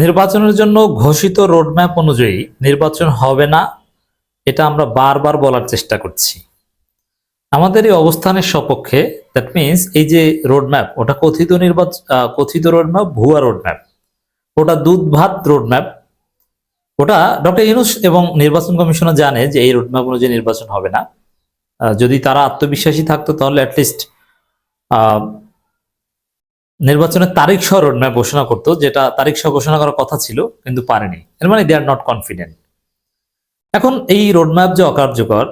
নির্বাচনের জন্য ঘোষিত রোডম্যাপ অনুযায়ী নির্বাচন হবে না, এটা আমরা বারবার বলার চেষ্টা করছি। আমাদের এই অবস্থানের সপক্ষে দ্যাট মিনস এই যে রোডম্যাপ ওটা কথিত নির্বাচন কথিত রোডম্যাপ ভুয়া রোডম্যাপ ওটা দুধ ভাত রোডম্যাপ ওটা ডক্টর ইউনুস এবং নির্বাচন কমিশনও জানে যে এই রোডম্যাপ অনুযায়ী নির্বাচন হবে না। যদি তারা আত্মবিশ্বাসী থাকতো তাহলে অ্যাটলিস্ট নির্বাচনের তারিখ সহ রোডম্যাপ ঘোষণা করতো, যেটা তারিখ সহ ঘোষণা করার কথা ছিল, কিন্তু পারেনি। এর মানে দে আর নট কনফিডেন্ট এখন এই রোডম্যাপ যে অকার্যকর,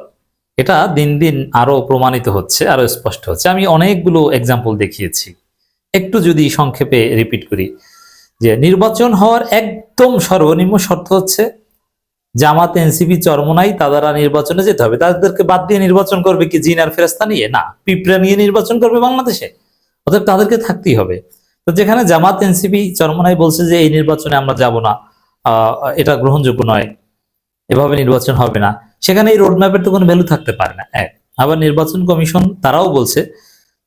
এটা দিন দিন আরও প্রমাণিত হচ্ছে, আরও স্পষ্ট হচ্ছে। আমি অনেকগুলো এক্সাম্পল দেখিয়েছি। একটু যদি সংক্ষেপে রিপিট করি, যে নির্বাচন হওয়ার একদম সর্বনিম্ন শর্ত হচ্ছে, জামাত, এনসিপি, চরমনাই তারা নির্বাচনে যেতে হবে। তাদেরকে বাদ দিয়ে নির্বাচন করবে কি জিন আর ফেরেস্তা নিয়ে? না। পিঁপড়া নিয়ে নির্বাচন করবে বাংলাদেশে? অতএব তাদেরকে থাকতেই হবে। তো যেখানে জামাত এনসিপি চরমনাই বলছে যে, এই নির্বাচনে আমরা যাব না। এটা গ্রহণযোগ্য নয়। এভাবে নির্বাচন হবে না। সেখানে এই রোডম্যাপের তো কোনো ভ্যালু থাকতে পারে না। এক। আবার নির্বাচন কমিশন তারাও বলছে,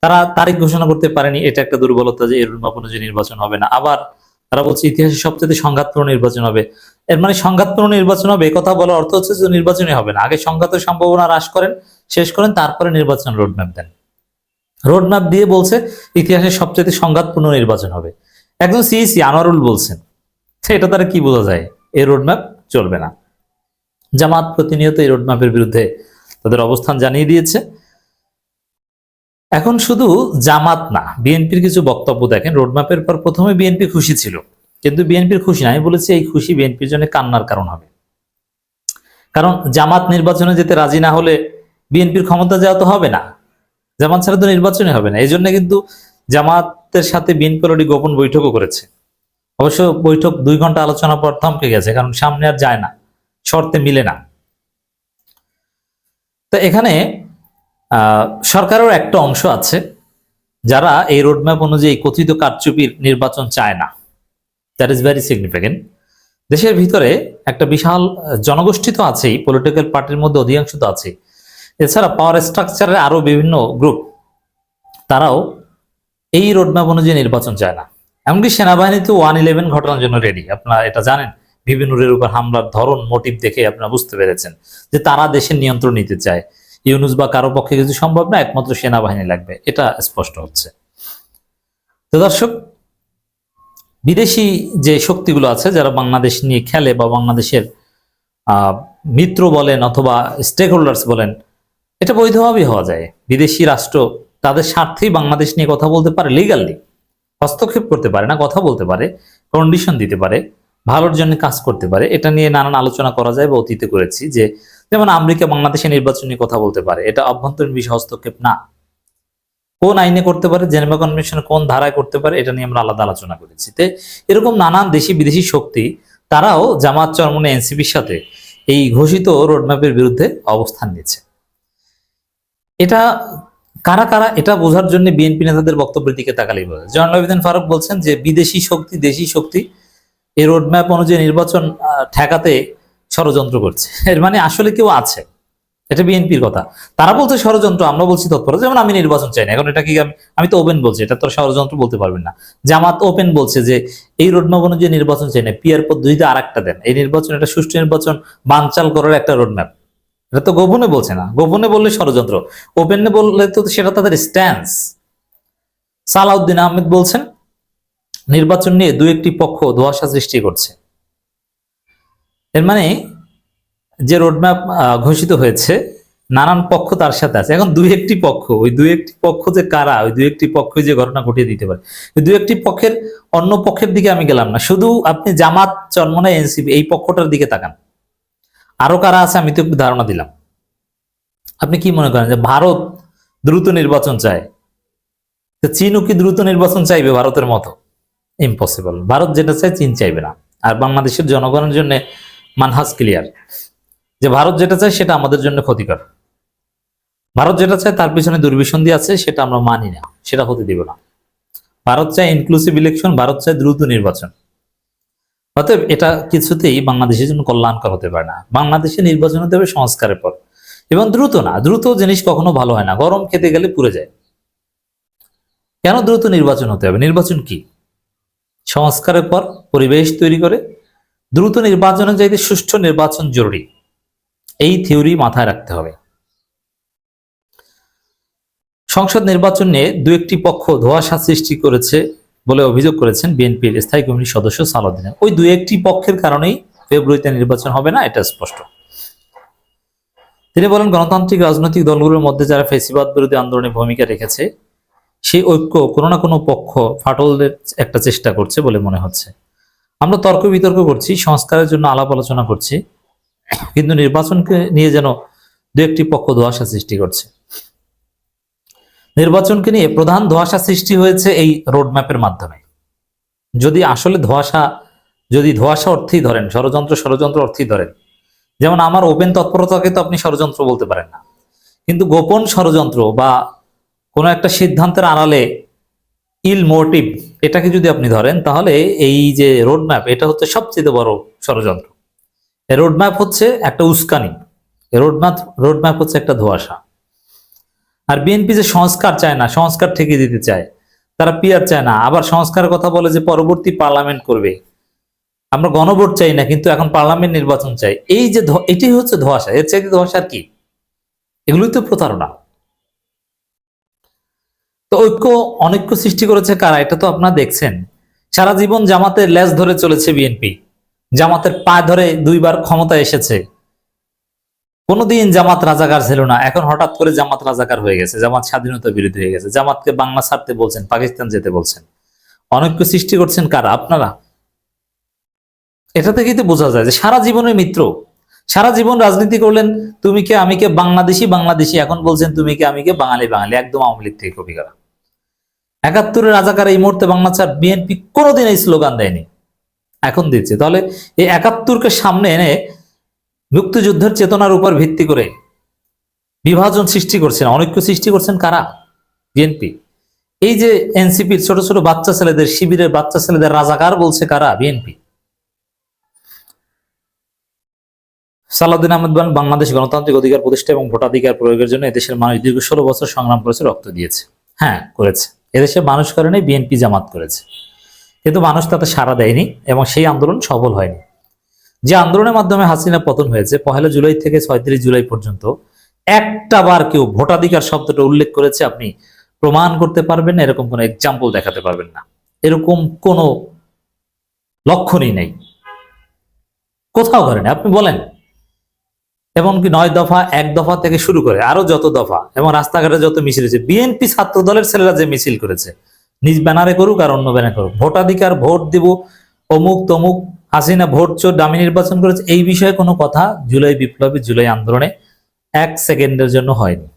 তারা তারিখ ঘোষণা করতে পারেনি। এটা একটা দুর্বলতা যে, এই রোডম্যাপ অনুযায়ী নির্বাচন হবে না। আবার তারা বলছে, ইতিহাসে সবচেয়ে সংঘাতপূর্ণ নির্বাচন হবে। এর মানে সংঘাতপূর্ণ নির্বাচন হবে কথা বলার অর্থ হচ্ছে যে, নির্বাচনই হবে না। আগে সংঘাতের সম্ভাবনা হ্রাস করেন, শেষ করেন, তারপরে নির্বাচন রোডম্যাপ দেন। রোডম্যাপ দিয়ে বলছে, ইতিহাসের সবচেয়ে সংঘাতপূর্ণ নির্বাচন হবে। একজন সিইসি আনোয়ারুল বলছেন এটা তারা কি বোঝা যায়? এই রোডম্যাপ চলবে না। জামাত প্রতিনিয়ত এই রোডম্যাপের বিরুদ্ধে তাদের অবস্থান জানিয়ে দিয়েছে। এখন শুধু জামাত না, বিএনপির কিছু বক্তব্য দেখেন, রোডম্যাপের পর প্রথমে বিএনপি খুশি ছিল, কিন্তু বিএনপির খুশি না। আমি বলেছি, এই খুশি বিএনপির জন্য কান্নার কারণ হবে। কারণ জামাত নির্বাচনে যেতে রাজি না হলে বিএনপির ক্ষমতা যাওয়া তো হবে না। জামাত ছাড়া তো নির্বাচনই হবে না। এই জন্য কিন্তু জামাতের সাথে বিএনপি গোপন বৈঠকও করেছে। অবশ্য বৈঠক দুই ঘণ্টা আলোচনা পর থমকে গেছে, কারণ সামনে আর যায় না। শর্তে মিলে না। তো এখানে সরকারের একটা অংশ আছে, যারা এই রোডম্যাপ অনুযায়ী কথিত কারচুপির নির্বাচন চায় না। দ্যাট ইজ ভেরি সিগনিফিকেন্ট দেশের ভিতরে একটা বিশাল জনগোষ্ঠী তো আছেই পলিটিক্যাল পার্টির মধ্যে অধিকাংশ তো আছে এছাড়া পাওয়ার স্ট্রাকচারের আরও বিভিন্ন গ্রুপ তারাও এই রোডম্যাপ অনুযায়ী নির্বাচন চায় না। এমনকি সেনাবাহিনীতে ওয়ান ইলেভেন ঘটনার জন্য রেডি আপনারা এটা জানেন বিভিন্নরের উপর হামলার ধরন মোটিভ দেখে আপনারা বুঝতে পেরেছেন যে তারা দেশের নিয়ন্ত্রণ নিতে চায়। ইউনুস বা কারও পক্ষে কিছু সম্ভব না, একমাত্র সেনাবাহিনী লাগবে। এটা স্পষ্ট হচ্ছে। তো দর্শক, বিদেশি যে শক্তিগুলো আছে, যারা বাংলাদেশ নিয়ে খেলে বা বাংলাদেশের মিত্র বলেন অথবা স্টেক হোল্ডার্স বলেন এটা বৈধভাবেই হওয়া যায়। বিদেশি রাষ্ট্র তাদের স্বার্থেই বাংলাদেশ নিয়ে কথা বলতে পারে লিগালি হস্তক্ষেপ করতে পারে না, কথা বলতে পারে কন্ডিশন দিতে পারে, ভালোর জন্য কাজ করতে পারে। এটা নিয়ে নানান আলোচনা করা যায় বা অতীতে করেছি যে, যেমন আমেরিকা বাংলাদেশে নির্বাচন নিয়ে কথা বলতে পারে। এটা অভ্যন্তরীণ বিষয়, হস্তক্ষেপ না। কোন আইনে করতে পারে জেনেভা কনভেনশন কোন ধারায় করতে পারে, এটা নিয়ে আমরা আলাদা আলোচনা করেছি। তো এরকম নানান দেশি বিদেশি শক্তি, তারাও জামাত চরমনে এনসিপির সাথে এই ঘোষিত রোডম্যাপের বিরুদ্ধে অবস্থান নিচ্ছে এটা কারা কারা এটা বোঝার জন্য বিএনপি নেতাদের বক্তব্যের দিকে তাকালেই বলে। জয়নুল আবেদিন ফারুক বলছেন যে, বিদেশি শক্তি, দেশি শক্তি এই রোডম্যাপ অনুযায়ী নির্বাচন ঠেকাতে ষড়যন্ত্র করছে। এর মানে আসলে কেউ আছে। এটা বিএনপির কথা। তারা বলছে ষড়যন্ত্র, আমরা বলছি তৎপরতা। যেমন আমি নির্বাচন চাই না। এখন এটা কি আমি- আমি তো ওপেন বলছি, এটা তো ষড়যন্ত্র বলতে পারবেন না। জামাত ওপেন বলছে যে, এই রোডম্যাপ অনুযায়ী নির্বাচন চাই না। পিয়ার পদ্ধতিতে আর একটা দেন। এই নির্বাচন, এটা সুষ্ঠু নির্বাচন, বানচাল করার একটা রোডম্যাপ এটা তো গোপনে বলছে না। গোপনে বললে ষড়যন্ত্র। ওপেনে বললে তো সেটা তাদের স্ট্যান্স সালাউদ্দিন আহমেদ বলছেন, নির্বাচন নিয়ে দু একটি পক্ষ ধোয়াশা সৃষ্টি করছে। এর মানে যে রোডম্যাপ ঘোষিত হয়েছে, নানান পক্ষ তার সাথে আছে। এখন দুই একটি পক্ষ, ওই দুই একটি পক্ষ যে কারা, ওই দুই একটি পক্ষ যে ঘটনা ঘটিয়ে দিতে পারে। ওই দুই একটি পক্ষের অন্য পক্ষের দিকে আমি গেলাম না। শুধু আপনি জামাত চন্মনা এনসিপি, এই পক্ষটার দিকে তাকান। আরও কারা আছে? আমি তো ধারণা দিলাম। আপনি কি মনে করেন যে ভারত দ্রুত নির্বাচন চায়? চীনও কি দ্রুত নির্বাচন চাইবে ভারতের মতো? ইম্পসিবল ভারত যেটা চায়, চীন চাইবে না। আর বাংলাদেশের জনগণের জন্য মানহাজ ক্লিয়ার যে ভারত যেটা চায়, সেটা আমাদের জন্য ক্ষতিকর। ভারত যেটা চায়, তার পিছনে দুর্বিসন্ধি আছে, সেটা আমরা মানি না। সেটা হতে দিব না। ভারত চায় ইনক্লুসিভ ইলেকশন ভারত চায় দ্রুত নির্বাচন। অতএব এটা কিছুতেই বাংলাদেশের জন্য কল্যাণকর হতে পারে না। বাংলাদেশে নির্বাচন হতে হবে সংস্কারের পর। এবং দ্রুত না, দ্রুত জিনিস কখনো ভালো হয় না। গরম খেতে গেলে পুড়ে যায়। কেন দ্রুত নির্বাচন হতে হবে? নির্বাচন কি? সংস্কারের পর পরিবেশ তৈরি করে। দ্রুত নির্বাচনের চাইতে সুষ্ঠু নির্বাচন জরুরি। এই থিওরি মাথায় রাখতে হবে। সংসদ নির্বাচন নিয়ে দু একটি পক্ষ ধোঁয়াশা সৃষ্টি করেছে। বলে অভিযোগ করেছেন বিএনপির স্থায়ী কমিটির সদস্য সালাউদ্দিন। ওই দু একটি পক্ষের কারণেই ফেব্রুয়ারিতে নির্বাচন হবে না, এটা স্পষ্ট। তিনি বলেন, গণতান্ত্রিক রাজনৈতিক দলগুলোর মধ্যে যারা ফেসিবাদ বিরোধী আন্দোলনে ভূমিকা রেখেছে, সেই ঐক্য কোনো না কোনো পক্ষ ফাটলের একটা চেষ্টা করছে বলে মনে হচ্ছে। আমরা তর্ক বিতর্ক করছি, সংস্কারের জন্য আলাপ আলোচনা করছি, কিন্তু নির্বাচনকে নিয়ে যেন দু একটি পক্ষ ধোয়াশা সৃষ্টি করছে। নির্বাচনকে নিয়ে প্রধান ধোয়াশা সৃষ্টি হয়েছে এই রোডম্যাপের মাধ্যমে। যদি আসলে ধোয়াশা, যদি ধোয়াশা অর্থেই ধরেন, ষড়যন্ত্র ষড়যন্ত্র অর্থেই ধরেন, যেমন আমার ওপেন তৎপরতাকে তো আপনি ষড়যন্ত্র বলতে পারেন না। কিন্তু গোপন ষড়যন্ত্র বা কোনো একটা সিদ্ধান্তের আড়ালে ইল মোটিভ এটাকে যদি আপনি ধরেন, তাহলে এই যে রোডম্যাপ, এটা হচ্ছে সবচেয়ে বড় ষড়যন্ত্র। রোডম্যাপ হচ্ছে একটা উস্কানি। রোডম্যাপ রোডম্যাপ হচ্ছে একটা ধোয়াশা। আর বিএনপি যে সংস্কার চায় না, সংস্কার ঠেকে দিতে চায়, তারা পিয়ার চায় না। আবার সংস্কারের কথা বলে যে পরবর্তী পার্লামেন্ট করবে। আমরা গণভোট চাই না, কিন্তু এখন পার্লামেন্ট নির্বাচন চাই। এই যে এটাই হচ্ছে ধোয়াশা। এর চাইতে ধোয়াশা আর কি? এগুলোই তো প্রতারণা। তো ঐক্য, অনৈক্য সৃষ্টি করেছে কারা? এটা তো আপনারা দেখছেন। সারা জীবন জামাতের লেজ ধরে চলেছে বিএনপি জামাতের পা ধরে দুইবার ক্ষমতা এসেছে। কোনোদিন জামাত রাজাকার ছিল না। এখন হঠাৎ করে জামাত রাজাকার হয়ে গেছে, জামাত স্বাধীনতা বিরোধী হয়ে গেছে। জামাতকে বাংলা ছাড়তে বলছেন, পাকিস্তান যেতে বলছেন। অনৈক্য সৃষ্টি করছেন কারা? আপনারা। এটা থেকেই তো বোঝা যায় যে সারা জীবনের মিত্র, সারা জীবন রাজনীতি করলেন, তুমি কে, আমি কে, বাংলাদেশি বাংলাদেশি। এখন বলছেন, তুমি কে, আমি কে, বাঙালি বাঙালি। একদম আওয়ামী লীগ থেকে কপি করা। একাত্তরের রাজাকার এই মুহূর্তে বাংলা ছাড়, বিএনপি কোনোদিন এই স্লোগান দেয়নি। এখন দিচ্ছে। তাহলে এই একাত্তরকে সামনে এনে মুক্তিযুদ্ধের চেতনার উপর ভিত্তি করে বিভাজন সৃষ্টি করছেন, অনৈক্য সৃষ্টি করছেন কারা? বিএনপি। এই যে এনসিপির ছোট ছোট বাচ্চা ছেলেদের, শিবিরের বাচ্চা ছেলেদের রাজাকার বলছে কারা? বিএনপি। সালাউদ্দিন আহমেদ বলেন, বাংলাদেশ গণতান্ত্রিক অধিকার প্রতিষ্ঠা এবং ভোটাধিকার প্রয়োগের জন্য এদেশের মানুষ দীর্ঘ ষোলো বছর সংগ্রাম করেছে, রক্ত দিয়েছে। হ্যাঁ করেছে। এদেশের মানুষ করেনি বিএনপি জামাত করেছে। কিন্তু মানুষ তাতে সাড়া দেয়নি এবং সেই আন্দোলন সফল হয়নি। যে আন্দোলনের মাধ্যমে হাসিনা পতন হয়েছে, পহেলা জুলাই থেকে ছয়ত্রিশ জুলাই পর্যন্ত একটা বার কেউ ভোটাধিকার শব্দটা উল্লেখ করেছে, আপনি প্রমাণ করতে পারবেন না এরকম কোনো এক্সাম্পল দেখাতে পারবেন না। এরকম কোনো লক্ষণই নেই। কোথাও করেন আপনি বলেন, এমনকি নয় দফা, এক দফা থেকে শুরু করে আরও যত দফা, এবং রাস্তাঘাটে যত মিছিল হয়েছে, বিএনপি ছাত্র দলের ছেলেরা যে মিছিল করেছে, নিজ ব্যানারে করুক আর অন্য ব্যানারে করুক, ভোটাধিকার, ভোট দিব, অমুক তমুক হাসিনা ভোট চোর দামি নির্বাচন করেছে, এই বিষয়ে কোনো কথা জুলাই বিপ্লবী জুলাই আন্দোলনে এক সেকেন্ডের জন্য হয়নি।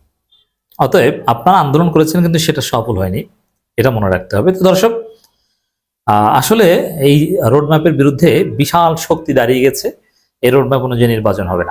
অতএব আপনারা আন্দোলন করেছেন কিন্তু সেটা সফল হয়নি, এটা মনে রাখতে হবে। তো দর্শক আসলে এই রোডম্যাপের বিরুদ্ধে বিশাল শক্তি দাঁড়িয়ে গেছে, এই রোডম্যাপ অনুযায়ী নির্বাচন হবে না।